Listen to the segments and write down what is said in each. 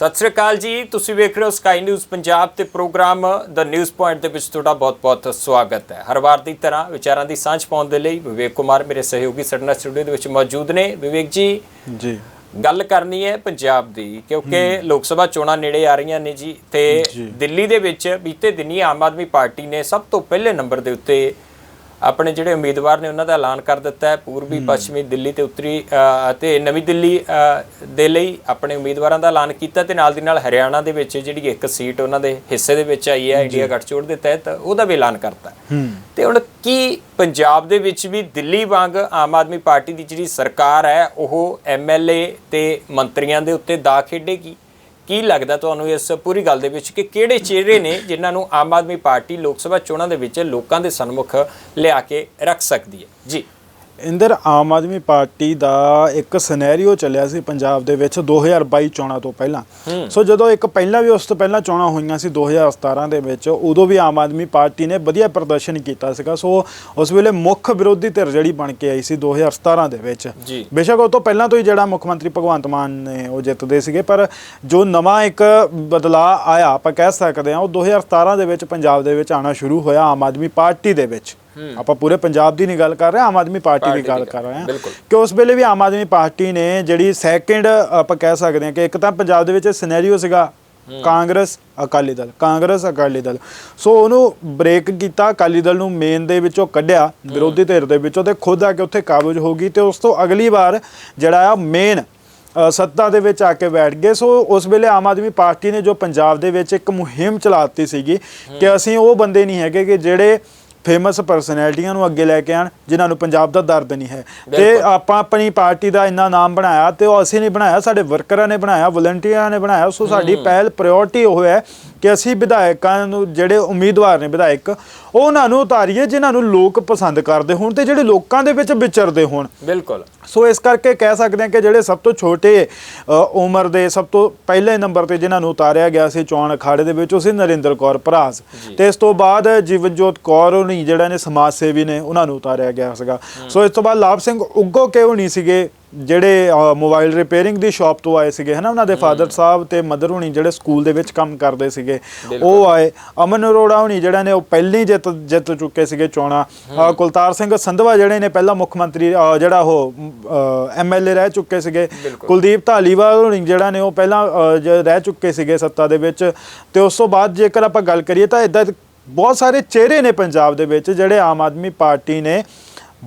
ਸਤਿ ਸ੍ਰੀ ਅਕਾਲ ਜੀ। ਤੁਸੀਂ ਵੇਖ ਰਹੇ ਹੋ ਸਕਾਈ ਨਿਊਜ਼ ਪੰਜਾਬ ਤੇ ਪ੍ਰੋਗਰਾਮ ਦ ਨਿਊਜ਼ ਪੁਆਇੰਟ ਦੇ ਵਿੱਚ ਤੁਹਾਡਾ ਬਹੁਤ-ਬਹੁਤ ਸਵਾਗਤ ਹੈ। ਹਰ ਵਾਰ ਦੀ ਤਰ੍ਹਾਂ ਵਿਚਾਰਾਂ ਦੀ ਸਾਂਝ ਪਾਉਣ ਦੇ ਲਈ ਵਿਵੇਕ ਕੁਮਾਰ ਮੇਰੇ ਸਹਿਯੋਗੀ ਸਾਡੇ ਨਾਲ ਸਟੂਡੀਓ ਦੇ ਵਿੱਚ ਮੌਜੂਦ ਨੇ। ਵਿਵੇਕ ਜੀ ਜੀ। ਗੱਲ ਕਰਨੀ ਹੈ ਪੰਜਾਬ ਦੀ ਕਿਉਂਕਿ ਲੋਕ ਸਭਾ ਚੋਣਾਂ ਨੇੜੇ ਆ ਰਹੀਆਂ ਨੇ ਜੀ ਤੇ ਦਿੱਲੀ ਦੇ ਵਿੱਚ ਬੀਤੇ ਦਿਨੀ ਆਮ ਆਦਮੀ ਪਾਰਟੀ ਨੇ ਸਭ ਤੋਂ ਪਹਿਲੇ ਨੰਬਰ ਦੇ ਉੱਤੇ ਆਪਣੇ ਜਿਹੜੇ ਉਮੀਦਵਾਰ ਨੇ ਉਹਨਾਂ ਦਾ ਐਲਾਨ ਕਰ ਦਿੱਤਾ ਹੈ। ਪੂਰਬੀ ਪੱਛਮੀ ਦਿੱਲੀ ਤੇ ਉੱਤਰੀ ਅਤੇ ਨਵੀਂ ਦਿੱਲੀ ਦੇ ਲਈ ਆਪਣੇ ਉਮੀਦਵਾਰਾਂ ਦਾ ਐਲਾਨ ਕੀਤਾ ਤੇ ਨਾਲ ਦੀ ਨਾਲ ਹਰਿਆਣਾ ਦੇ ਵਿੱਚ ਜਿਹੜੀ ਇੱਕ ਸੀਟ ਉਹਨਾਂ ਦੇ ਹਿੱਸੇ ਦੇ ਵਿੱਚ ਆਈ ਹੈ ਇੰਡੀਆ ਗੱਠਜੋੜ ਦੇ ਤਹਿਤ ਉਹਦਾ ਵੀ ਐਲਾਨ ਕਰਤਾ ਤੇ ਹੁਣ ਕੀ ਪੰਜਾਬ ਦੇ ਵਿੱਚ ਵੀ ਦਿੱਲੀ ਵਾਂਗ ਆਮ ਆਦਮੀ ਪਾਰਟੀ ਦੀ ਜਿਹੜੀ ਸਰਕਾਰ ਹੈ ਉਹ ਐਮਐਲਏ ਤੇ ਮੰਤਰੀਆਂ ਦੇ ਉੱਤੇ ਦਾ ਖੇਡੇਗੀ? ਕੀ ਲੱਗਦਾ ਤੁਹਾਨੂੰ ਇਸ ਪੂਰੀ ਗੱਲ ਦੇ ਵਿੱਚ ਕਿ ਕਿਹੜੇ ਚਿਹਰੇ ਨੇ ਜਿਨ੍ਹਾਂ ਨੂੰ ਆਮ ਆਦਮੀ ਪਾਰਟੀ ਲੋਕ ਸਭਾ ਚੋਣਾਂ ਦੇ ਵਿੱਚ ਲੋਕਾਂ ਦੇ ਸਨਮੁਖ ਲਿਆ ਕੇ ਰੱਖ ਸਕਦੀ ਹੈ? ਜੀ। ਇੰਦਰ ਆਮ ਆਦਮੀ ਪਾਰਟੀ ਦਾ ਇੱਕ ਸਿਨੈਰੀਓ ਚੱਲਿਆ ਸੀ ਪੰਜਾਬ ਦੇ ਵਿੱਚ 2022 ਚੋਣਾਂ ਤੋਂ ਪਹਿਲਾਂ। ਸੋ ਜਦੋਂ ਇੱਕ ਪਹਿਲਾਂ ਵੀ ਉਸ ਤੋਂ ਪਹਿਲਾਂ ਚੋਣਾਂ ਹੋਈਆਂ ਸੀ 2017 ਦੇ ਵਿੱਚ ਉਦੋਂ ਵੀ ਆਮ ਆਦਮੀ ਪਾਰਟੀ ਨੇ ਵਧੀਆ ਪ੍ਰਦਰਸ਼ਨ ਕੀਤਾ ਸੀਗਾ। ਸੋ ਉਸ ਵੇਲੇ ਮੁੱਖ ਵਿਰੋਧੀ ਧਿਰ ਜਿਹੜੀ ਬਣ ਕੇ ਆਈ ਸੀ 2017 ਦੇ ਵਿੱਚ। ਬੇਸ਼ੱਕ ਉਹ ਤੋਂ ਪਹਿਲਾਂ ਤੋਂ ਹੀ ਜਿਹੜਾ ਮੁੱਖ ਮੰਤਰੀ ਭਗਵੰਤ ਮਾਨ ਨੇ ਉਹ ਜਿੱਤਦੇ ਸੀਗੇ ਪਰ ਜੋ ਨਵਾਂ ਇੱਕ ਬਦਲਾਅ ਆਇਆ ਆਪਾਂ ਕਹਿ ਸਕਦੇ ਹਾਂ ਉਹ 2017 ਦੇ ਵਿੱਚ ਪੰਜਾਬ ਦੇ ਵਿੱਚ ਆਣਾ ਸ਼ੁਰੂ ਹੋਇਆ ਆਮ ਆਦਮੀ ਪਾਰਟੀ ਦੇ ਵਿੱਚ। ਆਪਾਂ ਪੂਰੇ ਪੰਜਾਬ ਦੀ ਨਹੀਂ ਗੱਲ ਕਰ ਰਹੇ ਆਮ ਆਦਮੀ ਪਾਰਟੀ ਦੀ ਗੱਲ ਕਰ ਰਹੇ ਹਾਂ। ਕਿ ਉਸ ਵੇਲੇ ਵੀ ਆਮ ਆਦਮੀ ਪਾਰਟੀ ਨੇ ਜਿਹੜੀ ਸੈਕਿੰਡ ਆਪਾਂ ਕਹਿ ਸਕਦੇ ਹਾਂ ਕਿ ਇੱਕ ਤਾਂ ਪੰਜਾਬ ਦੇ ਵਿੱਚ ਸਿਨੈਰੀਓ ਸੀਗਾ ਕਾਂਗਰਸ ਅਕਾਲੀ ਦਲ ਕਾਂਗਰਸ ਅਕਾਲੀ ਦਲ। ਸੋ ਉਹਨੂੰ ਬ੍ਰੇਕ ਕੀਤਾ ਅਕਾਲੀ ਦਲ ਨੂੰ ਮੇਨ ਦੇ ਵਿੱਚੋਂ ਕੱਢਿਆ ਵਿਰੋਧੀ ਧਿਰ ਦੇ ਵਿੱਚੋਂ ਤੇ ਖੁਦ ਆ ਕੇ ਉੱਥੇ ਕਾਬਜ ਹੋ ਗਈ ਤੇ ਉਸ ਤੋਂ ਅਗਲੀ ਵਾਰ ਜਿਹੜਾ ਆ ਮੇਨ ਸੱਤਾ ਦੇ ਵਿੱਚ ਆ ਕੇ ਬੈਠ ਗਏ। ਸੋ ਉਸ ਵੇਲੇ ਆਮ ਆਦਮੀ ਪਾਰਟੀ ਨੇ ਜੋ ਪੰਜਾਬ ਦੇ ਵਿੱਚ ਇੱਕ ਮੁਹਿੰਮ ਚਲਾਤੀ ਸੀਗੀ ਕਿ ਅਸੀਂ ਉਹ ਬੰਦੇ ਨਹੀਂ ਹੈਗੇ ਕਿ ਜਿਹੜੇ ਫੇਮਸ ਪਰਸਨੈਲਿਟੀਆਂ ਨੂੰ ਅੱਗੇ ਲੈ ਕੇ ਆਣ ਜਿਨ੍ਹਾਂ ਨੂੰ ਪੰਜਾਬ ਦਾ ਦਰਦ ਨਹੀਂ ਹੈ ਤੇ। ਆਪਾਂ ਆਪਣੀ ਪਾਰਟੀ ਦਾ ਇੰਨਾ ਨਾਮ ਬਣਾਇਆ ਤੇ ਉਹ ਅਸੀਂ ਨਹੀਂ ਬਣਾਇਆ ਸਾਡੇ ਵਰਕਰਾਂ ਨੇ ਬਣਾਇਆ ਵਲੰਟੀਅਰਾਂ ਨੇ ਬਣਾਇਆ ਸੋ ਸਾਡੀ ਪਹਿਲ ਪ੍ਰਾਇੋਰਟੀ ਉਹ ਹੈ ਕਿ ਅਸੀਂ ਵਿਧਾਇਕਾਂ ਨੂੰ ਜਿਹੜੇ ਉਮੀਦਵਾਰ ਨੇ ਵਿਧਾਇਕ ਉਹ ਉਹਨਾਂ ਨੂੰ ਉਤਾਰੀਏ ਜਿਨ੍ਹਾਂ ਨੂੰ ਲੋਕ ਪਸੰਦ ਕਰਦੇ ਹੋਣ ਤੇ ਜਿਹੜੇ ਲੋਕਾਂ ਦੇ ਵਿੱਚ ਵਿਚਰਦੇ ਹੋਣ। ਬਿਲਕੁਲ। ਸੋ ਇਸ ਕਰਕੇ ਕਹਿ ਸਕਦੇ ਹਾਂ ਕਿ ਜਿਹੜੇ ਸਭ ਤੋਂ ਛੋਟੇ ਉਮਰ ਦੇ ਸਭ ਤੋਂ ਪਹਿਲੇ ਨੰਬਰ ਤੇ ਜਿਨ੍ਹਾਂ ਨੂੰ ਉਤਾਰਿਆ ਗਿਆ ਸੀ ਚੋਣ ਅਖਾੜੇ ਦੇ ਵਿੱਚ ਉਹ ਸੀ ਨਰਿੰਦਰ ਕੌਰ ਭਰਾਸ। ਤੇ ਇਸ ਤੋਂ ਬਾਅਦ ਜੀਵਨਜੋਤ ਕੌਰ ਹੋਣੀ ਜਿਹੜਾ ਨੇ ਸਮਾਜ ਸੇਵੀ ਨੇ ਉਹਨਾਂ ਨੂੰ ਉਤਾਰਿਆ ਗਿਆ ਸੀਗਾ। ਸੋ ਇਸ ਤੋਂ ਬਾਅਦ ਲਾਭ ਸਿੰਘ ਉੱਗੋ ਕੇ ਹੋਣੀ ਸੀਗੇ ਜਿਹੜੇ ਮੋਬਾਈਲ ਰਿਪੇਅਰਿੰਗ ਦੀ ਸ਼ਾਪ ਤੋਂ ਆਏ ਸੀਗੇ ਹਨਾ ਉਹਨਾਂ ਦੇ ਫਾਦਰ ਸਾਹਿਬ ਤੇ ਮਦਰ ਹੋਣੀ ਜਿਹੜੇ ਸਕੂਲ ਦੇ ਵਿੱਚ ਕੰਮ ਕਰਦੇ ਸੀਗੇ ਉਹ ਆਏ। ਅਮਨ ਅਰੋੜਾ ਹੋਣੀ ਜਿਹੜਾ ਨੇ ਉਹ ਪਹਿਲੀ ਜਿੱਤ ਜਿੱਤ ਚੁੱਕੇ ਸੀਗੇ ਚੋਣਾਂ। ਕੁਲਤਾਰ ਸਿੰਘ ਸੰਧਵਾ ਜਿਹੜੇ ਨੇ ਪਹਿਲਾਂ ਮੁੱਖ ਮੰਤਰੀ ਜਿਹੜਾ ਉਹ ਐਮਐਲਏ ਰਹਿ ਚੁੱਕੇ ਸੀਗੇ। ਕੁਲਦੀਪ ਢਾਲੀਵਾਲ ਹੋਣੀ ਜਿਹੜਾ ਨੇ ਉਹ ਪਹਿਲਾਂ ਰਹਿ ਚੁੱਕੇ ਸੀਗੇ ਸੱਤਾ ਦੇ ਵਿੱਚ। ਤੇ ਉਸ ਤੋਂ ਬਾਅਦ ਜੇਕਰ ਆਪਾਂ ਗੱਲ ਕਰੀਏ ਤਾਂ ਇਦਾਂ ਬਹੁਤ ਸਾਰੇ ਚਿਹਰੇ ਨੇ ਪੰਜਾਬ ਦੇ ਵਿੱਚ ਜਿਹੜੇ ਆਮ ਆਦਮੀ ਪਾਰਟੀ ਨੇ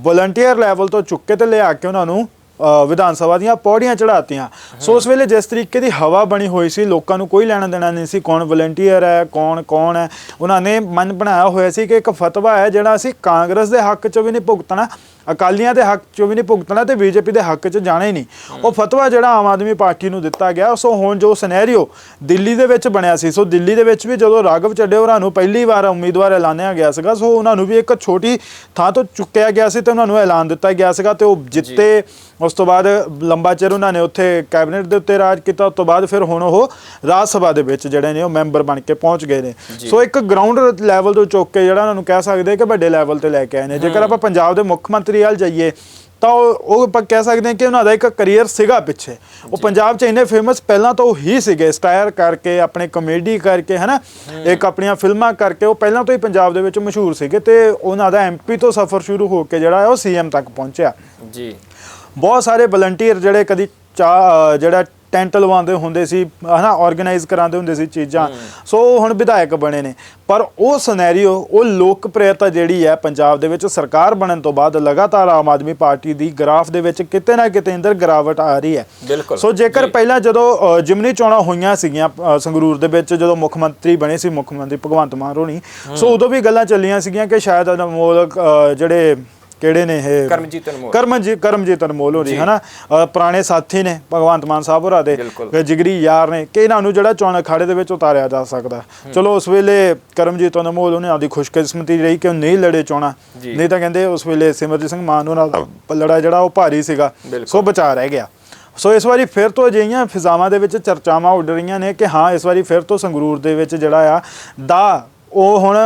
ਵਲੰਟੀਅਰ ਲੈਵਲ ਤੋਂ ਚੁੱਕ ਤੇ ਲਿਆ ਕੇ ਉਹਨਾਂ ਨੂੰ ਵਿਧਾਨ ਸਭਾ ਦੀਆਂ ਪੌੜੀਆਂ ਚੜਾਤੀਆਂ ਸੋ ਉਸ ਵੇਲੇ ਜਿਸ ਤਰੀਕੇ ਦੀ ਹਵਾ ਬਣੀ ਹੋਈ ਸੀ, ਲੋਕਾਂ ਨੂੰ ਕੋਈ ਲੈਣਾ ਦੇਣਾ ਨਹੀਂ ਸੀ, ਕੌਣ ਵਲੰਟੀਅਰ ਹੈ, ਕੌਣ ਕੌਣ ਹੈ। ਉਹਨਾਂ ਨੇ ਮਨ ਬਣਾਇਆ ਹੋਇਆ ਸੀ ਕਿ ਇੱਕ ਫਤਵਾ ਹੈ, ਜਿਹੜਾ ਅਸੀਂ ਕਾਂਗਰਸ ਦੇ ਹੱਕ 'ਚ ਵੀ ਨਹੀਂ ਭੁਗਤਣਾ ਅਕਾਲੀਆਂ ਦੇ ਹੱਕ 'ਚ ਵੀ ਨਹੀਂ ਭੁਗਤਣਾ ਤੇ ਬੀਜੇਪੀ ਦੇ ਹੱਕ 'ਚ ਜਾਣਾ ਹੀ ਨਹੀਂ। ਉਹ ਫਤਵਾ ਜਿਹੜਾ ਆਮ ਆਦਮੀ ਪਾਰਟੀ ਨੂੰ ਦਿੱਤਾ ਗਿਆ ਸੋ ਹੁਣ ਜੋ ਸਿਨੈਰੀਓ ਦਿੱਲੀ ਦੇ ਵਿੱਚ ਬਣਿਆ ਸੀ ਸੋ ਦਿੱਲੀ ਦੇ ਵਿੱਚ ਵੀ ਜਦੋਂ ਰਾਘਵ ਚੱਡੇ ਹੋਰਾਂ ਨੂੰ ਪਹਿਲੀ ਵਾਰ ਉਮੀਦਵਾਰ ਐਲਾਨਿਆ ਗਿਆ ਸੀਗਾ ਸੋ ਉਹਨਾਂ ਨੂੰ ਵੀ ਇੱਕ ਛੋਟੀ ਥਾਂ ਤੋਂ ਚੁੱਕਿਆ ਗਿਆ ਸੀ ਤੇ ਉਹਨਾਂ ਨੂੰ ਐਲਾਨ ਦਿੱਤਾ ਗਿਆ ਸੀਗਾ ਤੇ ਉਹ ਜਿੱਤੇ ਉਸ ਤੋਂ ਬਾਅਦ ਲੰਬਾ ਚਿਰ ਉਹਨਾਂ ਨੇ ਉੱਥੇ ਕੈਬਨਿਟ ਦੇ ਉੱਤੇ ਰਾਜ ਕੀਤਾ ਉਸ ਤੋਂ ਬਾਅਦ ਫਿਰ ਹੁਣ ਉਹ ਰਾਜ ਸਭਾ ਦੇ ਵਿੱਚ ਜਿਹੜੇ ਨੇ ਉਹ ਮੈਂਬਰ ਬਣ ਕੇ ਪਹੁੰਚ ਗਏ ਨੇ। ਸੋ ਇੱਕ ਗਰਾਊਂਡ ਲੈਵਲ ਤੋਂ ਚੁੱਕ ਕੇ ਜਿਹੜਾ ਉਹਨਾਂ ਨੂੰ ਕਹਿ ਸਕਦੇ ਕਿ ਵੱਡੇ ਲੈਵਲ ਤੇ ਲੈ ਕੇ ਆਏ ਨੇ। ਜੇਕਰ ਆਪਾਂ ਪੰਜਾਬ ਦੇ ਮੁੱਖ ਮੰਤਰੀ ਵੱਲ ਜਾਈਏ ਤਾਂ ਉਹ ਉਹ ਆਪਾਂ ਕਹਿ ਸਕਦੇ ਹਾਂ ਕਿ ਉਹਨਾਂ ਦਾ ਇੱਕ ਕੈਰੀਅਰ ਸੀਗਾ ਪਿੱਛੇ। ਉਹ ਪੰਜਾਬ 'ਚ ਇੰਨੇ ਫੇਮਸ ਪਹਿਲਾਂ ਤੋਂ ਹੀ ਸੀਗੇ ਸਟਾਇਰ ਕਰਕੇ ਆਪਣੇ ਕਮੇਡੀ ਕਰਕੇ ਹਨਾ? ਇੱਕ ਆਪਣੀਆਂ ਫਿਲਮਾਂ ਕਰਕੇ ਉਹ ਪਹਿਲਾਂ ਤੋਂ ਹੀ ਪੰਜਾਬ ਦੇ ਵਿੱਚ ਮਸ਼ਹੂਰ ਸੀਗੇ ਤੇ ਉਹਨਾਂ ਦਾ ਐਮਪੀ ਤੋਂ ਸਫ਼ਰ ਸ਼ੁਰੂ ਹੋ ਕੇ ਜਿਹੜਾ ਉਹ ਸੀਐਮ ਤੱਕ ਪਹੁੰਚਿਆ। ਜੀ। ਬਹੁਤ ਸਾਰੇ ਵਲੰਟੀਅਰ ਜਿਹੜੇ ਕਦੀ ਜਿਹੜਾ ਟੈਂਟ ਲਵਾਉਂਦੇ ਹੁੰਦੇ ਸੀ ਹਨਾ ਆਰਗੇਨਾਈਜ਼ ਕਰਾਉਂਦੇ ਹੁੰਦੇ ਸੀ ਚੀਜ਼ਾਂ। ਸੋ ਹੁਣ ਵਿਧਾਇਕ ਬਣੇ ਨੇ। ਪਰ ਉਹ ਸਿਨੈਰੀਓ ਉਹ ਲੋਕਪ੍ਰਿਯਤਾ ਜਿਹੜੀ ਹੈ ਪੰਜਾਬ ਦੇ ਵਿੱਚ ਸਰਕਾਰ ਬਣਨ ਤੋਂ ਬਾਅਦ ਲਗਾਤਾਰ ਆਮ ਆਦਮੀ ਪਾਰਟੀ ਦੀ ਗ੍ਰਾਫ ਦੇ ਵਿੱਚ ਕਿਤੇ ਨਾ ਕਿਤੇ ਅੰਦਰ ਗਿਰਾਵਟ ਆ ਰਹੀ ਹੈ। ਸੋ ਜੇਕਰ ਪਹਿਲਾਂ ਜਦੋਂ ਜਿਮਨੀ ਚੋਣਾਂ ਹੋਈਆਂ ਸੀਗੀਆਂ ਸੰਗਰੂਰ ਦੇ ਵਿੱਚ ਜਦੋਂ ਮੁੱਖ ਮੰਤਰੀ ਬਣੇ ਸੀ ਮੁੱਖ ਮੰਤਰੀ ਭਗਵੰਤ ਮਾਨ ਹੋਣੀ ਸੋ ਉਦੋਂ ਵੀ ਗੱਲਾਂ ਚੱਲੀਆਂ ਸੀਗੀਆਂ ਕਿ ਸ਼ਾਇਦ ਅਨਮੋਲ ਜਿਹੜੇ ਕਿਹੜੇ ਨੇ ਇਹ? ਕਰਮਜੀਤ ਅਨਮੋਲ। ਕਰਮਜੀਤ ਕਰਮਜੀਤ ਅਨਮੋਲ ਹੋਰੀ ਹਨਾ? ਪੁਰਾਣੇ ਸਾਥੀ ਨੇ ਭਗਵੰਤ ਮਾਨ ਸਾਹਿਬ ਹੋਰਾਂ ਦੇ। ਜਿਗਰੀ ਯਾਰ ਨੇ ਕਿ ਇਹਨਾਂ ਨੂੰ ਜਿਹੜਾ ਚੋਣ ਅਖਾੜੇ ਦੇ ਵਿੱਚ ਉਤਾਰਿਆ ਜਾ ਸਕਦਾ। ਚਲੋ ਉਸ ਵੇਲੇ ਕਰਮਜੀਤ ਅਨਮੋਲ ਉਹਨੇ ਆਪਦੀ ਖੁਸ਼ਕਿਸਮਤੀ ਰਹੀ ਕਿ ਉਹ ਨਹੀਂ ਲੜੇ ਚੋਣਾ। ਨਹੀਂ ਤਾਂ ਕਹਿੰਦੇ ਉਸ ਵੇਲੇ ਸਿਮਰਜੀਤ ਸਿੰਘ ਮਾਨ ਉਹਨਾਂ ਦਾ ਪੱਲੜਾ ਜਿਹੜਾ ਉਹ ਭਾਰੀ ਸੀਗਾ। ਸੋ ਬਚਾ ਰਹਿ ਗਿਆ। ਸੋ ਇਸ ਵਾਰੀ ਫਿਰ ਤੋਂ ਅਜਿਹੀਆਂ ਫਿਜ਼ਾਵਾਂ ਦੇ ਵਿੱਚ ਚਰਚਾਵਾਂ ਉੱਡ ਰਹੀਆਂ ਨੇ ਕਿ ਹਾਂ ਇਸ ਵਾਰੀ ਫਿਰ ਤੋਂ ਸੰਗਰੂਰ ਦੇ ਵਿੱਚ ਜਿਹੜਾ ਆ ਦਾ ਉਹ ਹੁਣ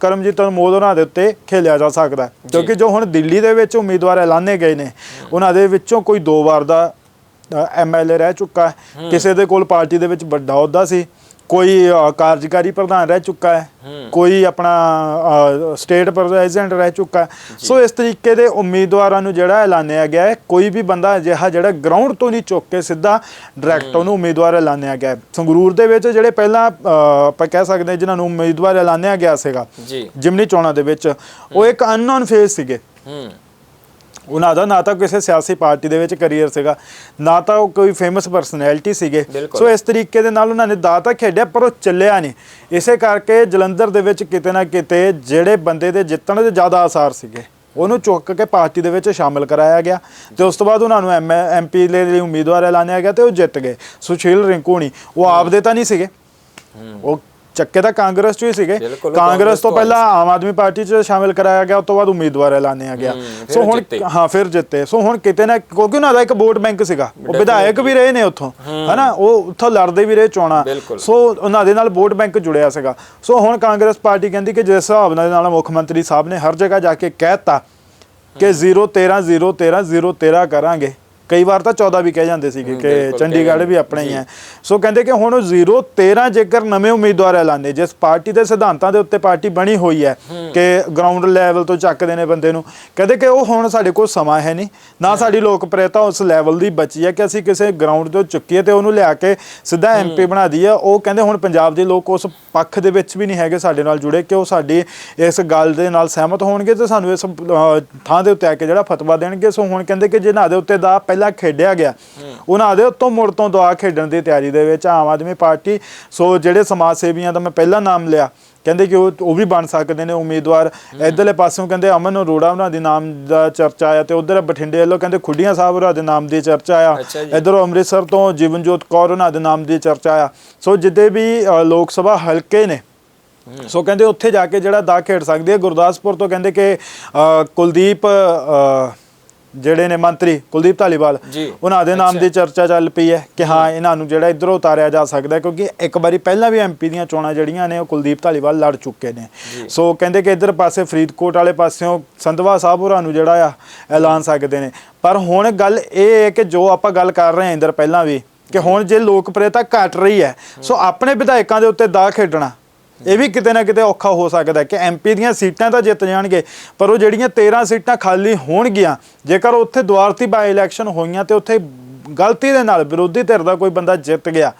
ਕਰਮਜੀਤ ਅਨਮੋਲ ਉਹਨਾਂ ਦੇ ਉੱਤੇ ਖੇਲਿਆ ਜਾ ਸਕਦਾ। ਕਿਉਂਕਿ ਜੋ ਹੁਣ ਦਿੱਲੀ ਦੇ ਵਿੱਚ ਉਮੀਦਵਾਰ ਐਲਾਨੇ ਗਏ ਨੇ ਉਹਨਾਂ ਦੇ ਵਿੱਚੋਂ ਕੋਈ ਦੋ ਵਾਰ ਦਾ ਐਮਐਲਏ ਰਹਿ ਚੁੱਕਾ ਕਿਸੇ ਦੇ ਕੋਲ ਪਾਰਟੀ ਦੇ ਵਿੱਚ ਵੱਡਾ ਅਹੁਦਾ ਸੀ। ਕੋਈ ਅ, ਕਾਰਜਕਾਰੀ ਪ੍ਰਧਾਨ ਰਹਿ ਚੁੱਕਾ ਹੈ ਕੋਈ ਆਪਣਾ ਸਟੇਟ ਪ੍ਰੈਜ਼ੀਡੈਂਟ ਰਹਿ ਚੁੱਕਾ ਹੈ। ਸੋ ਇਸ ਤਰੀਕੇ ਦੇ ਉਮੀਦਵਾਰਾਂ ਨੂੰ ਜਿਹੜਾ ਐਲਾਨਿਆ ਗਿਆ ਹੈ ਕੋਈ ਵੀ ਬੰਦਾ ਅਜਿਹਾ ਜਿਹੜਾ ਗਰਾਊਂਡ ਤੋਂ ਨਹੀਂ ਚੁੱਕ ਕੇ ਸਿੱਧਾ ਡਾਇਰੈਕਟ ਉਹਨੂੰ ਉਮੀਦਵਾਰ ਐਲਾਨਿਆ ਗਿਆ ਹੈ। ਸੰਗਰੂਰ ਦੇ ਵਿੱਚ ਜਿਹੜੇ ਪਹਿਲਾਂ ਅ, ਆਪਾਂ ਕਹਿ ਸਕਦੇ ਹਾਂ ਜਿਨ੍ਹਾਂ ਨੂੰ ਉਮੀਦਵਾਰ ਐਲਾਨਿਆ ਗਿਆ ਸੀਗਾ ਜੀ। ਜਿਮਨੀ ਚੋਣਾਂ ਦੇ ਵਿੱਚ ਉਹ ਇੱਕ ਅਨਨੋਨ ਫੇਸ ਸੀਗੇ। ਹੂੰ। ਉਹਨਾਂ ਦਾ ਨਾ ਤਾਂ ਕਿਸੇ ਸਿਆਸੀ ਪਾਰਟੀ ਦੇ ਵਿੱਚ ਕੈਰੀਅਰ ਸੀਗਾ ਨਾ ਤਾਂ ਉਹ ਕੋਈ ਫੇਮਸ ਪਰਸਨੈਲਿਟੀ ਸੀਗੇ। ਸੋ ਇਸ ਤਰੀਕੇ ਦੇ ਨਾਲ ਉਹਨਾਂ ਨੇ ਦਾ ਤਾਂ ਖੇਡਿਆ ਪਰ ਉਹ ਚੱਲਿਆ ਨਹੀਂ। ਇਸੇ ਕਰਕੇ ਜਲੰਧਰ ਦੇ ਵਿੱਚ ਕਿਤੇ ਨਾ ਕਿਤੇ ਜਿਹੜੇ ਬੰਦੇ ਦੇ ਜਿੱਤਣ ਦੇ ਜ਼ਿਆਦਾ ਆਸਾਰ ਸੀਗੇ ਉਹਨੂੰ ਚੁੱਕ ਕੇ ਪਾਰਟੀ ਦੇ ਵਿੱਚ ਸ਼ਾਮਲ ਕਰਾਇਆ ਗਿਆ। ਤੇ ਉਸ ਤੋਂ ਬਾਅਦ ਉਹਨਾਂ ਨੂੰ ਐਮਪੀ ਲਈ ਉਮੀਦਵਾਰ ਐਲਾਨਿਆ ਗਿਆ ਤੇ ਉਹ ਜਿੱਤ ਗਏ। ਸੁਸ਼ੀਲ ਰਿੰਕੂਣੀ ਉਹ ਆਪਦੇ ਤਾਂ ਨਹੀਂ ਸੀਗੇ। ਉਹ ਚੱਕੇ ਤਾਂ ਕਾਂਗਰਸ ਚ ਹੀ ਸੀਗੇ। ਕਾਂਗਰਸ ਤੋਂ ਪਹਿਲਾਂ ਆਮ ਆਦਮੀ ਪਾਰਟੀ ਚ ਸ਼ਾਮਿਲ ਕਰਾਇਆ ਗਿਆ ਉਸ ਤੋਂ ਬਾਅਦ ਉਮੀਦਵਾਰ ਐਲਾਨਿਆ ਗਿਆ। ਸੋ ਹੁਣ। ਹਾਂ ਫਿਰ ਜਿੱਤੇ। ਸੋ ਹੁਣ ਕਿਤੇ ਨਾ ਕਿਉਂਕਿ ਉਹਨਾਂ ਦਾ ਇੱਕ ਵੋਟ ਬੈਂਕ ਸੀਗਾ ਉਹ ਵਿਧਾਇਕ ਵੀ ਰਹੇ ਨੇ ਉੱਥੋਂ ਹਨਾ ਉਹ ਉੱਥੋਂ ਲੜਦੇ ਵੀ ਰਹੇ ਚੋਣਾਂ। ਸੋ ਉਹਨਾਂ ਦੇ ਨਾਲ ਵੋਟ ਬੈਂਕ ਜੁੜਿਆ ਸੀਗਾ। ਸੋ ਹੁਣ ਕਾਂਗਰਸ ਪਾਰਟੀ ਕਹਿੰਦੀ ਕਿ ਜਿਸ ਹਿਸਾਬ ਨਾਲ ਨਾਲ ਮੁੱਖ ਮੰਤਰੀ ਸਾਹਿਬ ਨੇ ਹਰ ਜਗ੍ਹਾ ਜਾ ਕੇ ਕਹਿਤਾ ਕਿ 0 13 0 13 0 13 ਕਰਾਂਗੇ। ਕਈ ਵਾਰ ਤਾਂ 14 ਵੀ ਕਹਿ ਜਾਂਦੇ ਸੀਗੇ ਕਿ ਚੰਡੀਗੜ੍ਹ ਵੀ ਆਪਣੇ ਹੀ ਹੈ। ਸੋ ਕਹਿੰਦੇ ਕਿ ਹੁਣ ਉਹ 0 13 ਜੇਕਰ ਨਵੇਂ ਉਮੀਦਵਾਰ ਐਲਾਨੇ ਜਿਸ ਪਾਰਟੀ ਦੇ ਸਿਧਾਂਤਾਂ ਦੇ ਉੱਤੇ ਪਾਰਟੀ ਬਣੀ ਹੋਈ ਹੈ ਕਿ ਗਰਾਊਂਡ ਲੈਵਲ ਤੋਂ ਚੱਕਦੇ ਨੇ ਬੰਦੇ ਨੂੰ ਕਹਿੰਦੇ ਕਿ ਉਹ ਹੁਣ ਸਾਡੇ ਕੋਲ ਸਮਾਂ ਹੈ ਨਹੀਂ। ਨਾ ਸਾਡੀ ਲੋਕਪ੍ਰਿਯਤਾ ਉਸ ਲੈਵਲ ਦੀ ਬਚੀ ਹੈ ਕਿ ਅਸੀਂ ਕਿਸੇ ਗਰਾਊਂਡ ਤੋਂ ਚੁੱਕੀਏ ਤੇ ਉਹਨੂੰ ਲਿਆ ਕੇ ਸਿੱਧਾ ਐਮਪੀ ਬਣਾ ਦਈਏ। ਉਹ ਕਹਿੰਦੇ ਹੁਣ ਪੰਜਾਬ ਦੇ ਲੋਕ ਉਸ ਪੱਖ ਦੇ ਵਿੱਚ ਵੀ ਨਹੀਂ ਹੈਗੇ ਸਾਡੇ ਨਾਲ ਜੁੜੇ ਕਿ ਉਹ ਸਾਡੀ ਇਸ ਗੱਲ ਦੇ ਨਾਲ ਸਹਿਮਤ ਹੋਣਗੇ ਤੇ ਸਾਨੂੰ ਇਸ ਥਾਂ ਦੇ ਉੱਤੇ ਆ ਕੇ ਜਿਹੜਾ ਫਤਵਾ ਦੇਣਗੇ। ਸੋ ਹੁਣ ਕਹਿੰਦੇ ਕਿ ਜਿਨ੍ਹਾਂ ਦੇ ਉੱਤੇ ਦਾ ਪਹਿਲਾਂ ਖੇਡਿਆ ਗਿਆ। ਉਹਨਾਂ ਦੇ ਉੱਤੋਂ ਮੁੜ ਤੋਂ ਦੁਆ ਖੇਡਣ ਦੀ ਤਿਆਰੀ ਦੇ ਵਿੱਚ ਆਮ ਆਦਮੀ ਪਾਰਟੀ ਸੋ ਜਿਹੜੇ ਸਮਾਜ ਸੇਵੀਆਂ ਦਾ ਮੈਂ ਪਹਿਲਾਂ ਨਾਮ ਲਿਆ ਕਹਿੰਦੇ ਕਿ ਉਹ ਵੀ ਬਣ ਸਕਦੇ ਨੇ ਉਮੀਦਵਾਰ। ਇਧਰਲੇ ਪਾਸੋਂ ਕਹਿੰਦੇ ਅਮਨ ਅਰੋੜਾ ਉਹਨਾਂ ਦੇ ਨਾਮ ਦਾ ਚਰਚਾ ਆਇਆ ਤੇ ਉਧਰ ਬਠਿੰਡੇ ਵੱਲੋਂ ਕਹਿੰਦੇ ਖੁੱਡੀਆਂ ਸਾਹਿਬ ਉਹਨਾਂ ਦੇ ਨਾਮ ਦੀ ਚਰਚਾ ਆਇਆ। ਇਧਰੋਂ ਅੰਮ੍ਰਿਤਸਰ ਤੋਂ ਜੀਵਨਜੋਤ ਕੌਰ ਉਹਨਾਂ ਦੇ ਨਾਮ ਦੀ ਚਰਚਾ ਆਇਆ। ਸੋ ਜਿੱਦੇ ਵੀ ਲੋਕ ਸਭਾ ਹਲਕੇ ਨੇ ਸੋ ਕਹਿੰਦੇ ਉੱਥੇ ਜਾ ਕੇ ਜਿਹੜਾ ਦਾ ਖੇਡ ਸਕਦੇ ਆ ਗੁਰਦਾਸਪੁਰ ਤੋਂ ਕਹਿੰਦੇ ਕਿ ਕੁਲਦੀਪ ਜਿਹੜੇ ਨੇ ਮੰਤਰੀ ਕੁਲਦੀਪ ਧਾਲੀਵਾਲ। ਉਹਨਾਂ ਦੇ ਨਾਮ ਦੀ ਚਰਚਾ ਚੱਲ ਪਈ ਹੈ ਕਿ ਹਾਂ ਇਹਨਾਂ ਨੂੰ ਜਿਹੜਾ ਇਧਰੋਂ ਉਤਾਰਿਆ ਜਾ ਸਕਦਾ ਕਿਉਂਕਿ ਇੱਕ ਵਾਰੀ ਪਹਿਲਾਂ ਵੀ ਐਮਪੀ ਦੀਆਂ ਚੋਣਾਂ ਜਿਹੜੀਆਂ ਨੇ ਉਹ ਕੁਲਦੀਪ ਧਾਲੀਵਾਲ ਲੜ ਚੁੱਕੇ ਨੇ। ਸੋ ਕਹਿੰਦੇ ਕਿ ਇਧਰ ਪਾਸੇ ਫਰੀਦਕੋਟ ਵਾਲੇ ਪਾਸਿਓਂ ਸੰਧਵਾ ਸਾਹਿਬ ਹੋਰਾਂ ਨੂੰ ਜਿਹੜਾ ਆ ਐਲਾਨ ਸਕਦੇ ਨੇ। ਪਰ ਹੁਣ ਗੱਲ ਇਹ ਹੈ ਕਿ ਜੋ ਆਪਾਂ ਗੱਲ ਕਰ ਰਹੇ ਹਾਂ ਇੰਦਰ ਪਹਿਲਾਂ ਵੀ ਕਿ ਹੁਣ ਜੇ ਲੋਕਪ੍ਰਿਯਤਾ ਘਟ ਰਹੀ ਹੈ ਸੋ ਆਪਣੇ ਵਿਧਾਇਕਾਂ ਦੇ ਉੱਤੇ ਦਾ ਖੇਡਣਾ ਇਹ ਵੀ ਕਿਤੇ ਨਾ ਕਿਤੇ ਔਖਾ ਹੋ ਸਕਦਾ ਹੈ ਕਿ ਐਮਪੀ ਦੀਆਂ ਸੀਟਾਂ ਤਾਂ ਜਿੱਤ ਜਾਣਗੇ, ਪਰ ਉਹ ਜਿਹੜੀਆਂ 13 ਸੀਟਾਂ ਖਾਲੀ ਹੋਣਗੀਆਂ, ਜੇਕਰ ਉੱਥੇ ਦੁਆਰਤੀ ਬਾਈ ਇਲੈਕਸ਼ਨ ਹੋਈਆਂ ਤੇ ਉੱਥੇ ਗਲਤੀ ਦੇ ਨਾਲ ਵਿਰੋਧੀ ਧਿਰ ਦਾ ਕੋਈ ਬੰਦਾ ਜਿੱਤ ਗਿਆ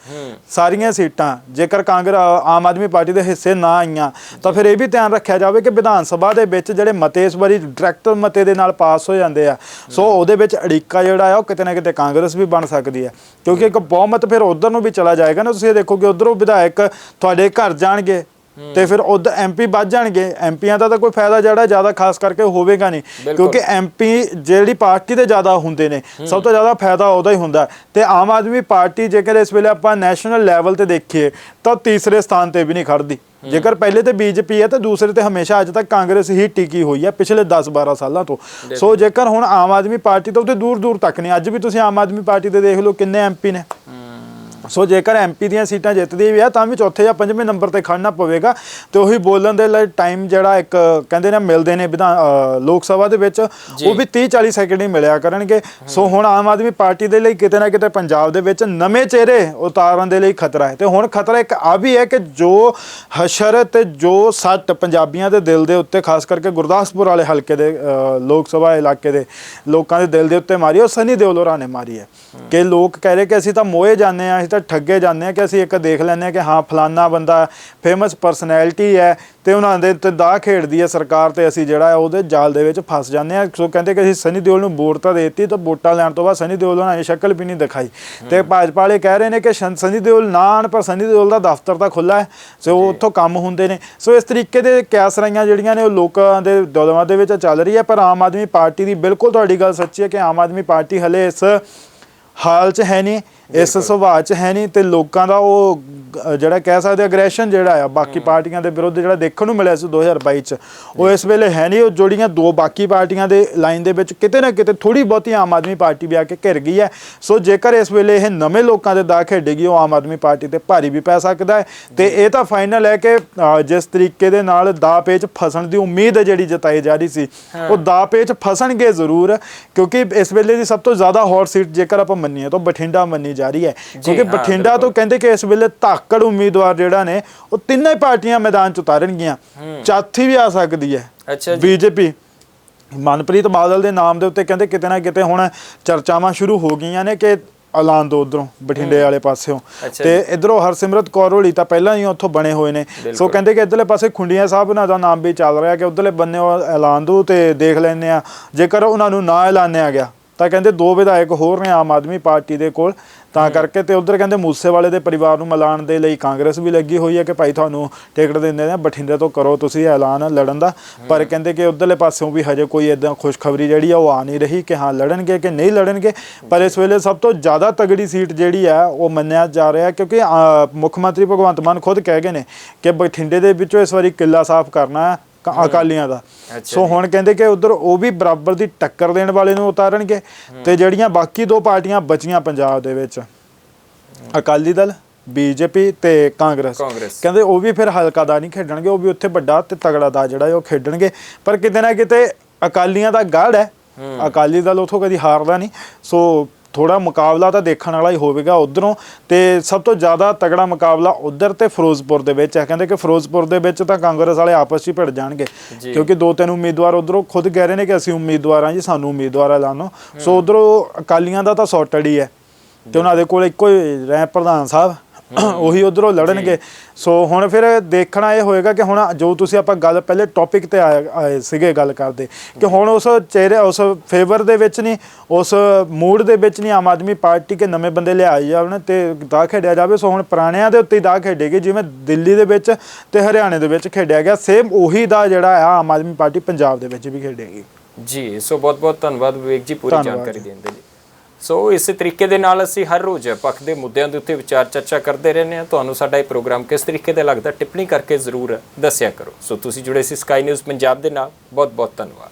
ਸਾਰੀਆਂ ਸੀਟਾਂ, ਜੇਕਰ ਕਾਂਗਰਸ, ਆਮ ਆਦਮੀ ਪਾਰਟੀ ਦੇ ਹਿੱਸੇ ਨਾ ਆਈਆਂ, ਤਾਂ ਫਿਰ ਇਹ ਵੀ ਧਿਆਨ ਰੱਖਿਆ ਜਾਵੇ ਕਿ ਵਿਧਾਨ ਸਭਾ ਦੇ ਵਿੱਚ ਜਿਹੜੇ ਮਤੇ ਇਸ ਵਾਰੀ ਡਾਇਰੈਕਟ ਮਤੇ ਦੇ ਨਾਲ ਪਾਸ ਹੋ ਜਾਂਦੇ ਆ। ਸੋ ਉਹਦੇ ਵਿੱਚ ਅੜਿੱਕਾ ਜਿਹੜਾ ਆ, ਉਹ ਕਿਤੇ ਨਾ ਕਿਤੇ ਕਾਂਗਰਸ ਵੀ ਬਣ ਸਕਦੀ ਹੈ ਕਿਉਂਕਿ ਇੱਕ ਬਹੁਮਤ ਫਿਰ ਉਧਰ ਨੂੰ ਵੀ ਚਲਾ ਜਾਏਗਾ ਨਾ, ਤੁਸੀਂ ਇਹ ਦੇਖੋ ਕਿ ਉਧਰੋਂ ਵਿਧਾਇਕ ਤੁਹਾਡੇ ਘਰ ਜਾਣਗੇ। ਤੇ ਫਿਰ ਉਧਰ ਐਮਪੀ ਵੱਧ ਜਾਣਗੇ। ਐਮਪੀਆਂ ਦਾ ਤਾਂ ਕੋਈ ਫਾਇਦਾ ਜਿਹੜਾ ਜ਼ਿਆਦਾ ਖਾਸ ਕਰਕੇ ਹੋਵੇਗਾ ਨਹੀਂ। ਕਿਉਂਕਿ ਐਮਪੀ ਜਿਹੜੀ ਪਾਰਟੀ ਦੇ ਜ਼ਿਆਦਾ ਹੁੰਦੇ ਨੇ ਸਭ ਤੋਂ ਜ਼ਿਆਦਾ ਫਾਇਦਾ ਉਹਦਾ ਹੀ ਹੁੰਦਾ। ਤੇ ਆਮ ਆਦਮੀ ਪਾਰਟੀ ਜੇਕਰ ਇਸ ਵੇਲੇ ਆਪਾਂ ਨੈਸ਼ਨਲ ਲੈਵਲ ਤੇ ਦੇਖੀਏ ਤਾਂ ਤੀਸਰੇ ਸਥਾਨ ਤੇ ਵੀ ਨਹੀਂ ਖੜਦੀ। ਜੇਕਰ ਪਹਿਲੇ ਤੇ ਬੀਜੇਪੀ ਹੈ ਤਾਂ ਦੂਸਰੇ ਤੇ ਹਮੇਸ਼ਾ ਅੱਜ ਤੱਕ ਕਾਂਗਰਸ ਹੀ ਟਿਕੀ ਹੋਈ ਹੈ ਪਿਛਲੇ 10-12 ਸਾਲਾਂ ਤੋਂ। ਸੋ ਜੇਕਰ ਹੁਣ ਆਮ ਆਦਮੀ ਪਾਰਟੀ ਤੋਂ ਤੇ ਦੂਰ ਦੂਰ ਤੱਕ ਨਹੀਂ ਅੱਜ ਵੀ ਤੁਸੀਂ ਆਮ ਆਦਮੀ ਪਾਰਟੀ ਦੇ ਦੇਖ ਲਓ ਕਿੰਨੇ ਐਮਪੀ ਨੇ। ਸੋ ਜੇਕਰ ਐਮਪੀ ਦੀਆਂ ਸੀਟਾਂ ਜਿੱਤਦੀ ਵੀ ਆ ਤਾਂ ਵੀ ਚੌਥੇ ਜਾਂ ਪੰਜਵੇਂ ਨੰਬਰ ਤੇ ਖੜਨਾ ਪਵੇਗਾ। ਤੇ ਉਹੀ ਬੋਲਣ ਦੇ ਲਈ ਟਾਈਮ ਜਿਹੜਾ ਇੱਕ ਕਹਿੰਦੇ ਨੇ ਮਿਲਦੇ ਨੇ ਵਿਧਾਨ ਲੋਕ ਸਭਾ ਦੇ ਵਿੱਚ ਉਹ ਵੀ 30 40 ਸੈਕਿੰਡ ਹੀ ਮਿਲਿਆ ਕਰਨਗੇ। ਸੋ ਹੁਣ ਆਮ ਆਦਮੀ ਪਾਰਟੀ ਦੇ ਲਈ ਕਿਤੇ ਨਾ ਕਿਤੇ ਪੰਜਾਬ ਦੇ ਵਿੱਚ ਨਵੇਂ ਚਿਹਰੇ ਉਤਾਰਨ ਦੇ ਲਈ ਖਤਰਾ ਹੈ। ਤੇ ਹੁਣ ਖਤਰਾ ਇੱਕ ਆ ਵੀ ਹੈ ਕਿ ਜੋ ਹਸ਼ਰ ਤੇ ਜੋ ਸੱਟ ਪੰਜਾਬੀਆਂ ਦੇ ਦਿਲ ਦੇ ਉੱਤੇ ਖਾਸ ਕਰਕੇ ਗੁਰਦਾਸਪੁਰ ਵਾਲੇ ਹਲਕੇ ਦੇ ਲੋਕ ਸਭਾ ਇਲਾਕੇ ਦੇ ਲੋਕਾਂ ਦੇ ਦਿਲ ਦੇ ਉੱਤੇ ਮਾਰੀ ਉਹ ਸਨੀ ਦਿਓਲ ਹੋਰਾਂ ਨੇ ਮਾਰੀ ਹੈ। ਕਿ ਲੋਕ ਕਹਿ ਰਹੇ ਕਿ ਅਸੀਂ ਤਾਂ ਮੋਏ ਜਾਂਦੇ ਆ ਅਸੀਂ ਤਾਂ ਠੱਗੇ ਜਾਂਦੇ ਆ ਕਿ ਅਸੀਂ ਇੱਕ ਦੇਖ ਲੈਂਦੇ ਆ ਕਿ ਹਾਂ ਫਲਾਨਾ ਬੰਦਾ ਫੇਮਸ ਪਰਸਨੈਲਿਟੀ ਹੈ ਤੇ ਉਹਨਾਂ ਦੇ ਉੱਤੇ ਦਾ ਖੇਡਦੀ ਹੈ ਸਰਕਾਰ ਤੇ ਅਸੀਂ ਜਿਹੜਾ ਹੈ ਉਹਦੇ ਜਾਲ ਦੇ ਵਿੱਚ ਫਸ ਜਾਂਦੇ ਆ। ਸੋ ਕਹਿੰਦੇ ਕਿ ਅਸੀਂ ਸਨੀ ਦਿਓਲ ਨੂੰ ਵੋਟ ਤਾਂ ਦੇਤੀ ਤਾਂ ਵੋਟਾਂ ਲੈਣ ਤੋਂ ਬਾਅਦ ਸਨੀ ਦਿਓਲ ਉਹਨਾਂ ਨੇ ਸ਼ਕਲ ਵੀ ਨਹੀਂ ਦਿਖਾਈ। ਤੇ ਭਾਜਪਾ ਵਾਲੇ ਕਹਿ ਰਹੇ ਨੇ ਕਿ ਸ਼ਨ- ਦਿਓਲ ਨਾ ਆਉਣ ਪਰ ਸਨੀ ਦਿਓਲ ਦਾ ਦਫ਼ਤਰ ਤਾਂ ਖੁੱਲਾ ਹੈ ਸੋ ਉੱਥੋਂ ਕੰਮ ਹੁੰਦੇ ਨੇ। ਸੋ ਇਸ ਤਰੀਕੇ ਦੇ ਕਿਆਸਰਾਈਆਂ ਜਿਹੜੀਆਂ ਨੇ ਉਹ ਲੋਕਾਂ ਦੇ ਦੌਲਮਾਂ ਦੇ ਵਿੱਚ ਚੱਲ ਰਹੀ ਹੈ ਪਰ ਆਮ ਆਦਮੀ ਪਾਰਟੀ ਦੀ ਬਿਲਕੁਲ ਤੁਹਾਡੀ ਗੱਲ ਸੱਚੀ ਹੈ ਕਿ ਆਮ ਆਦਮੀ ਪਾਰਟੀ ਹਲੇ ਇਸ ਹਾਲ 'ਚ ਹੈ ਨਹੀਂ। ਇਸ ਸੁਭਾਅ 'ਚ ਹੈ ਨਹੀਂ ਤੇ ਲੋਕਾਂ ਦਾ ਉਹ ਜਿਹੜਾ ਕਹਿ ਸਕਦੇ ਅਗਰੈਸ਼ਨ ਜਿਹੜਾ ਆ ਬਾਕੀ ਪਾਰਟੀਆਂ ਦੇ ਵਿਰੁੱਧ ਜਿਹੜਾ ਦੇਖਣ ਨੂੰ ਮਿਲਿਆ ਸੀ 2022 ਚ ਉਹ ਇਸ ਵੇਲੇ ਹੈ ਨਹੀਂ। ਉਹ ਜਿਹੜੀਆਂ ਦੋ ਬਾਕੀ ਪਾਰਟੀਆਂ ਦੇ ਲਾਈਨ ਦੇ ਵਿੱਚ ਕਿਤੇ ਨਾ ਕਿਤੇ ਥੋੜੀ ਬਹੁਤੀ ਆਮ ਆਦਮੀ ਪਾਰਟੀ ਵੀ ਆ ਕੇ ਘਿਰ ਗਈ ਹੈ। ਸੋ ਜੇਕਰ ਇਸ ਵੇਲੇ ਇਹ ਨਵੇਂ ਲੋਕਾਂ ਦੇ ਦਾ ਖੇਡੇਗੀ ਉਹ ਆਮ ਆਦਮੀ ਪਾਰਟੀ ਤੇ ਭਾਰੀ ਵੀ ਪੈ ਸਕਦਾ ਹੈ। ਤੇ ਇਹ ਤਾਂ ਫਾਈਨਲ ਹੈ ਕਿ ਜਿਸ ਤਰੀਕੇ ਦੇ ਨਾਲ ਦਾ ਪੇਚ ਫਸਣ ਦੀ ਉਮੀਦ ਜਿਹੜੀ ਜਤਾਈ ਜਾ ਰਹੀ ਸੀ ਉਹ ਦਾ ਪੇਚ ਫਸਣਗੇ ਜ਼ਰੂਰ ਕਿਉਂਕਿ ਇਸ ਵੇਲੇ ਦੀ ਸਭ ਤੋਂ ਜ਼ਿਆਦਾ ਹੌਟ ਸੀਟ ਜੇਕਰ ਆਪਾਂ ਮੰਨੀਏ ਤਾਂ ਬਠਿੰਡਾ ਮੰਨੀ ਜਾ ਰਹੀ ਹੈ। ਕਿਉਂਕਿ ਬਠਿੰਡਾ ਤੋਂ ਕਹਿੰਦੇ ਕਿ ਇਸ ਵੇਲੇ ਧਾਕੜ ਉਮੀਦਵਾਰ ਜਿਹੜਾ ਨੇ ਉਹ ਤਿੰਨੇ ਪਾਰਟੀਆਂ ਮੈਦਾਨ ਚ ਉਤਾਰਨਗੀਆਂ। ਚੌਥੀ ਵੀ ਆ ਸਕਦੀ ਹੈ। ਅੱਛਾ ਜੀ। ਬੀਜੇਪੀ। ਮਨਪ੍ਰੀਤ ਬਾਦਲ ਦੇ ਨਾਮ ਦੇ ਉੱਤੇ ਕਹਿੰਦੇ ਕਿਤੇ ਨਾ ਕਿਤੇ ਹੁਣ ਚਰਚਾਵਾਂ ਸ਼ੁਰੂ ਹੋ ਗਈਆਂ ਨੇ ਕਿ ਐਲਾਨ ਦੋ ਉਧਰੋਂ ਬਠਿੰਡੇ ਵਾਲੇ ਪਾਸਿਓਂ। ਤੇ ਇਧਰੋਂ ਹਰਸਿਮਰਤ ਕੌਰ ਹੋਲੀ ਤਾਂ ਪਹਿਲਾਂ ਹੀ ਉੱਥੋਂ ਬਣੇ ਹੋਏ ਨੇ। ਸੋ। ਕਹਿੰਦੇ ਕਿ ਇਧਰਲੇ ਪਾਸੇ ਖੁੰਡੀਆਂ ਸਾਹਿਬ ਉਹਨਾਂ ਦਾ ਨਾਮ ਵੀ ਚੱਲ ਰਿਹਾ ਕਿ ਉਧਰਲੇ ਬੰਨੇ ਉਹ ਐਲਾਨ ਦੋ ਤੇ ਦੇਖ ਲੈਂਦੇ ਆ ਜੇਕਰ ਉਹਨਾਂ ਨੂੰ ਨਾ ਐਲਾਨਿਆ ਗਿਆ ਤਾਂ ਕਹਿੰਦੇ ਦੋ ਵਿਧਾਇਕ ਹੋਰ ਨੇ ਆਮ ਆਦਮੀ ਪਾਰਟੀ ਦੇ ਕੋਲ। ਤਾਂ ਕਰਕੇ ਤੇ ਉਧਰ ਕਹਿੰਦੇ ਮੂਸੇ ਵਾਲੇ ਦੇ ਪਰਿਵਾਰ ਨੂੰ ਮਿਲਾਉਣ ਦੇ ਲਈ ਕਾਂਗਰਸ ਵੀ ਲੱਗੀ ਹੋਈ ਹੈ ਕਿ ਭਾਈ ਤੁਹਾਨੂੰ ਟਿਕਟ ਦਿੰਦੇ ਨੇ, ਬਠਿੰਡੇ ਤੋਂ ਕਰੋ ਤੁਸੀਂ ਐਲਾਨ ਲੜਨ ਦਾ। ਪਰ ਕਹਿੰਦੇ ਕਿ ਉਧਰਲੇ ਪਾਸਿਓਂ ਵੀ ਹਜੇ ਕੋਈ ਇਦਾਂ ਖੁਸ਼ਖਬਰੀ ਜਿਹੜੀ ਆ ਉਹ ਆ ਨਹੀਂ ਰਹੀ ਕਿ ਹਾਂ ਲੜਨਗੇ ਕਿ ਨਹੀਂ ਲੜਨਗੇ। ਪਰ ਇਸ ਵੇਲੇ ਸਭ ਤੋਂ ਜ਼ਿਆਦਾ ਤਗੜੀ ਸੀਟ ਜਿਹੜੀ ਆ ਉਹ ਮੰਨਿਆ ਜਾ ਰਿਹਾ ਕਿਉਂਕਿ ਮੁੱਖ ਮੰਤਰੀ ਭਗਵੰਤ ਮਾਨ ਖੁਦ ਕਹਿ ਗਏ ਨੇ ਕਿ ਬਠਿੰਡੇ ਦੇ ਵਿੱਚੋਂ ਇਸ ਵਾਰੀ ਕਿੱਲਾ ਸਾਫ਼ ਕਰਨਾ ਕ- ਅਕਾਲੀਆਂ ਦਾ। ਸੋ ਹੁਣ ਕਹਿੰਦੇ ਕਿ ਉਧਰ ਉਹ ਵੀ ਬਰਾਬਰ ਦੀ ਟੱਕਰ ਦੇਣ ਵਾਲੇ ਨੂੰ ਉਤਾਰਨਗੇ ਤੇ ਜਿਹੜੀਆਂ ਬਾਕੀ ਦੋ ਪਾਰਟੀਆਂ ਬਚੀਆਂ ਪੰਜਾਬ ਦੇ ਵਿੱਚ ਅਕਾਲੀ ਦਲ ਬੀਜੇਪੀ ਤੇ ਕਾਂਗਰਸ। ਕਾਂਗਰਸ। ਕਹਿੰਦੇ ਉਹ ਵੀ ਫਿਰ ਹਲਕਾ ਦਾ ਨਹੀਂ ਖੇਡਣਗੇ ਉਹ ਵੀ ਉੱਥੇ ਵੱਡਾ ਤੇ ਤਗੜਾ ਦਾ ਜਿਹੜਾ ਹੈ ਉਹ ਖੇਡਣਗੇ। ਪਰ ਕਿਤੇ ਨਾ ਕਿਤੇ ਅਕਾਲੀਆਂ ਦਾ ਗੜ ਹੈ। ਅਕਾਲੀ ਦਲ ਉਥੋਂ ਕਦੀ ਹਾਰਦਾ ਨਹੀਂ। ਸੋ ਥੋੜਾ ਮੁਕਾਬਲਾ ਤਾਂ ਦੇਖਣ ਵਾਲਾ ਹੀ ਹੋਵੇਗਾ ਉਧਰੋਂ ਤੇ ਸਭ ਤੋਂ ਜ਼ਿਆਦਾ ਤਗੜਾ ਮੁਕਾਬਲਾ ਉਧਰ ਤੇ ਫਿਰੋਜ਼ਪੁਰ ਦੇ ਵਿੱਚ ਹੈ। ਕਹਿੰਦੇ ਕਿ ਫਿਰੋਜ਼ਪੁਰ ਦੇ ਵਿੱਚ ਤਾਂ ਕਾਂਗਰਸ ਵਾਲੇ ਆਪਸ 'ਚ ਹੀ ਭਿੜ ਜਾਣਗੇ। ਕਿਉਂਕਿ ਦੋ ਤਿੰਨ ਉਮੀਦਵਾਰ ਉਧਰੋਂ ਖੁਦ ਕਹਿ ਰਹੇ ਨੇ ਕਿ ਅਸੀਂ ਉਮੀਦਵਾਰ ਹਾਂ ਜੀ ਸਾਨੂੰ ਉਮੀਦਵਾਰ ਐਲਾਨੋ ਸੋ ਉਧਰੋਂ ਅਕਾਲੀਆਂ ਦਾ ਤਾਂ ਸੌਟਡ ਹੀ ਹੈ ਤੇ ਉਹਨਾਂ ਦੇ ਕੋਲ ਇੱਕੋ ਹੀ ਰਹਿ ਪ੍ਰਧਾਨ ਸਾਹਿਬ। ਉਹੀ ਉਧਰੋਂ ਲੜਨਗੇ। ਸੋ ਹੁਣ ਫਿਰ ਦੇਖਣਾ ਇਹ ਹੋਏਗਾ ਕਿ ਹੁਣ ਜੋ ਤੁਸੀਂ ਆਪਾਂ ਗੱਲ ਪਹਿਲੇ ਟੌਪਿਕ ਤੇ ਆਏ ਸੀਗੇ ਗੱਲ ਕਰਦੇ ਕਿ ਹੁਣ ਉਸ ਚਿਹਰੇ ਉਸ ਫੇਵਰ ਦੇ ਵਿੱਚ ਨਹੀਂ ਉਸ ਮੂਡ ਦੇ ਵਿੱਚ ਨਹੀਂ ਆਮ ਆਦਮੀ ਪਾਰਟੀ ਕੇ ਨਵੇਂ ਬੰਦੇ ਲਿਆਏ ਜਾਵਣ ਤੇ ਦਾ ਖੇਡਿਆ ਜਾਵੇ। ਸੋ ਹੁਣ ਪੁਰਾਣਿਆਂ ਦੇ ਉੱਤੇ ਦਾ ਖੇਡੇਗੀ ਜਿਵੇਂ ਦਿੱਲੀ ਦੇ ਵਿੱਚ ਤੇ ਹਰਿਆਣੇ ਦੇ ਵਿੱਚ ਖੇਡਿਆ ਗਿਆ। ਸੇਮ ਉਹੀ ਦਾ ਜਿਹੜਾ ਆ ਆਮ ਆਦਮੀ ਪਾਰਟੀ ਪੰਜਾਬ ਦੇ ਵਿੱਚ ਵੀ ਖੇਡੇਗੀ। ਜੀ ਸੋ ਬਹੁਤ ਬਹੁਤ ਧੰਨਵਾਦ ਵਿਵੇਕ ਜੀ ਪੂਰੀ ਜਾਣਕਾਰੀ ਦੇਣ ਦੇ ਲਈ। ਸੋ ਇਸੇ ਤਰੀਕੇ ਦੇ ਨਾਲ ਅਸੀਂ ਹਰ ਰੋਜ਼ ਪੱਖ ਦੇ ਮੁੱਦਿਆਂ ਦੇ ਉੱਤੇ ਵਿਚਾਰ ਚਰਚਾ ਕਰਦੇ ਰਹਿੰਦੇ ਹਾਂ। ਤੁਹਾਨੂੰ ਸਾਡਾ ਇਹ ਪ੍ਰੋਗਰਾਮ ਕਿਸ ਤਰੀਕੇ ਦਾ ਲੱਗਦਾ, ਟਿੱਪਣੀ ਕਰਕੇ ਜ਼ਰੂਰ ਦੱਸਿਆ ਕਰੋ। ਸੋ ਤੁਸੀਂ ਜੁੜੇ ਸੀ ਸਕਾਈ ਨਿਊਜ਼ ਪੰਜਾਬ ਦੇ ਨਾਲ। ਬਹੁਤ ਬਹੁਤ ਧੰਨਵਾਦ।